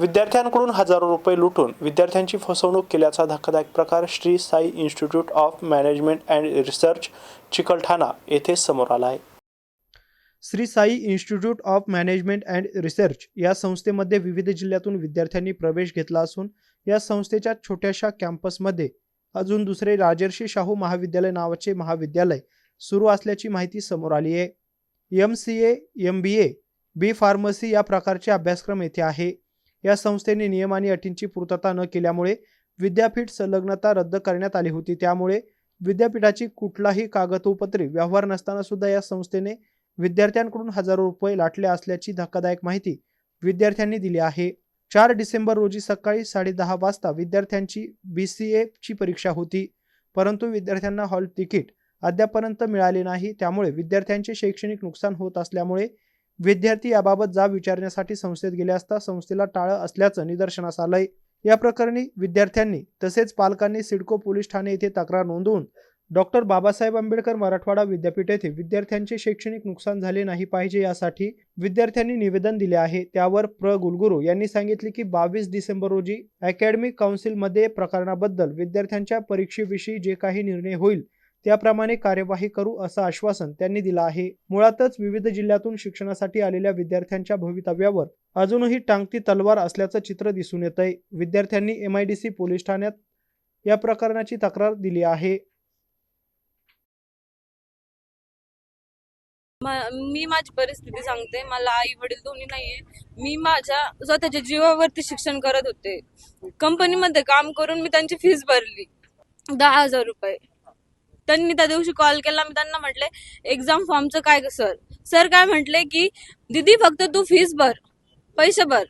विद्यार्थ्यांकडून हजारो रुपये लुटून विद्यार्थ्यांची फसवणूक केल्याचा धक्कादायक प्रकार Shri Sai institute of management and research Chikalthana येथे समोर आला आहे. Shri Sai institute of management and research या संस्थेमध्ये विविध जिल्ह्यातून विद्यार्थ्यांनी प्रवेश घेतला असून या संस्थेच्या छोट्याशा कॅम्पसमध्ये अजून दुसरे राजर्षी शाहू महाविद्यालय नावाचे महाविद्यालय सुरू असल्याची माहिती समोर आली आहे. M C A M B A B pharmacy या प्रकारचे अभ्यासक्रम येथे आहे. या संस्थेने नियम आणि अटींची पूर्तता न केल्यामुळे विद्यापीठ संलग्नता रद्द करण्यात आली होती. त्यामुळे विद्यापीठाची कुठलाही कागदोपत्री व्यवहार नसताना सुद्धा या संस्थेने विद्यार्थ्यांकडून हजारो रुपये लाटले असल्याची धक्कादायक माहिती विद्यार्थ्यांनी दिली आहे. चार डिसेंबर रोजी सकाळी साडेदहा वाजता विद्यार्थ्यांची बी सी एची परीक्षा होती. परंतु विद्यार्थ्यांना हॉल तिकीट अद्यापर्यंत मिळाले नाही. त्यामुळे विद्यार्थ्यांचे शैक्षणिक नुकसान होत असल्यामुळे विद्यार्थी याबाबत जाब विचारण्यासाठी संस्थेत गेले असता संस्थेला टाळं असल्याचं निदर्शनास आलंय. या प्रकरणी विद्यार्थ्यांनी तसेच पालकांनी सिडको पोलीस ठाणे येथे तक्रार नोंदवून डॉक्टर बाबासाहेब आंबेडकर मराठवाडा विद्यापीठ येथे विद्यार्थ्यांचे शैक्षणिक नुकसान झाले नाही पाहिजे यासाठी विद्यार्थ्यांनी निवेदन दिले आहे. त्यावर प्र. गुलगुरू यांनी सांगितले की बावीस डिसेंबर रोजी अकॅडमिक काउन्सिलमध्ये प्रकरणाबद्दल विद्यार्थ्यांच्या परीक्षेविषयी जे काही निर्णय होईल त्याप्रमाणे कार्यवाही करू असं आश्वासन त्यांनी दिलं आहे. मुळातच विविध जिल्ह्यातून शिक्षणासाठी आलेल्या विद्यार्थ्यांच्या भवितव्यावर अजूनही टांगती तलवार असल्याचं चित्र दिसून येत आहे विद्यार्थ्यांनी M I D C police ठाण्यात या प्रकरणाची तक्रार दिली आहे. मी माझी परिस्थिती सांगते. मला आई वडील दोन्ही नाहीये. मी माझ्या स्वतःच्या जीवावरती शिक्षण करत होते. कंपनीमध्ये काम करून मी त्यांची फीस भरली. दहा हजार रुपये. त्यांनी त्या दिवशी कॉल केला. मी त्यांना म्हटले एक्झाम फॉर्मचं काय सर सर काय म्हटले की दिदी फक्त तू फीस भर पैसे भर.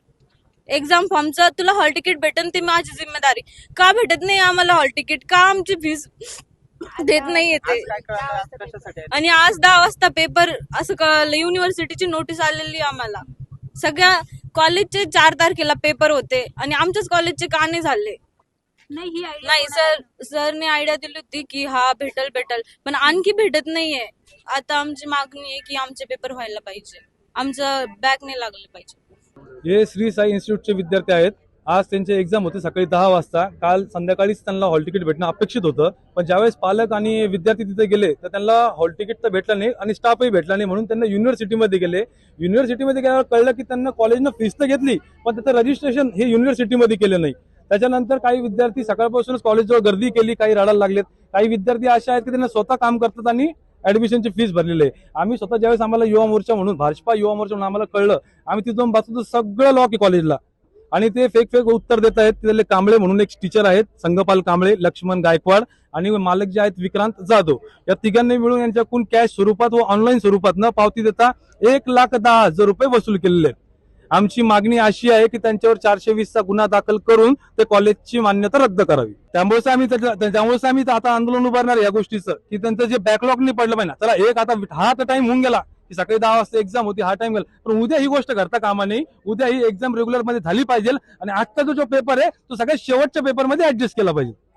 एक्झाम फॉर्मचं तुला हॉल तिकीट भेटेल ती माझी जिम्मेदारी. का भेटत नाही आम्हाला हॉल तिकीट का आमची फीस देत नाही येते आणि आज दहा वाजता पेपर असं कळलं युनिव्हर्सिटीची नोटीस आलेली आम्हाला. सगळ्या कॉलेजचे चार तारखेला पेपर होते आणि आमच्याच कॉलेजचे का नाही झाले? नाही ही idea नाही सर सरने आयडिया दिली होती की हा भेटल भेटल. पण आणखी भेटत नाहीये. आता आमची मागणी आहे की आमचे पेपर व्हायला पाहिजे. आमचं बॅक नाही लागलं पाहिजे. हे श्री साई इन्स्टिट्यूटचे विद्यार्थी आहेत. आज त्यांचे एक्झाम होते सकाळी दहा वाजता. काल संध्याकाळीच त्यांना हॉल तिकीट भेटणं अपेक्षित होतं. पण ज्यावेळेस पालक आणि विद्यार्थी तिथे गेले तर त्यांना हॉल तिकीट तर भेटलं नाही आणि स्टाफही भेटला नाही म्हणून त्यांना युनिव्हर्सिटीमध्ये गेले. युनिव्हर्सिटीमध्ये गेल्यावर कळलं की त्यांना कॉलेजनं फीस तर घेतली पण त्याचं रजिस्ट्रेशन हे युनिव्हर्सिटीमध्ये केलं नाही. त्याच्यानंतर काही विद्यार्थी सकाळपासूनच कॉलेजजवळ गर्दी केली काही रडायला लागलेत. काही विद्यार्थी असे आहेत की त्यांना स्वतः काम करतात आणि ऍडमिशनची फीस भरलेली आहे. आम्ही स्वतः ज्यावेळेस आम्हाला युवा मोर्चा म्हणून भाजपा युवा मोर्चा म्हणून आम्हाला कळलं आम्ही तिथून बसतो सगळं लॉ की कॉलेजला आणि ते फेक फेक उत्तर देत आहेत. तिथले कांबळे म्हणून एक टीचर आहेत संगपाल कांबळे लक्ष्मण गायकवाड आणि मालक जे आहेत विक्रांत जाधव. या तिघांनी मिळून यांच्याकडून कॅश स्वरूपात व ऑनलाईन स्वरूपात न पावती देता एक लाख दहा हजार रुपये वसूल केलेले आहेत. आमची मागणी अशी आहे की त्यांच्यावर चारशे वीसचा गुन्हा दाखल करून ते कॉलेजची मान्यता रद्द करावी. त्यामुळेच आम्ही त्याच्या- त्यामुळेच आम्ही आता आंदोलन उभारणार या गोष्टीचं. की त्यांचं जे बॅकलॉग नाही पडलं पाहिजे चला एक आता हा तर टाइम होऊन गेला. की सकाळी दहा वाजता एक्झाम होती हा टाइम गेला. पण उद्या ही गोष्ट करता कामा नाही उद्या ही एक्झाम रेग्युलरमध्ये झाली पाहिजे. आणि आजचा जो जो पेपर आहे तो सगळ्यात शेवटच्या पेपरमध्ये ऍडजस्ट केला पाहिजे.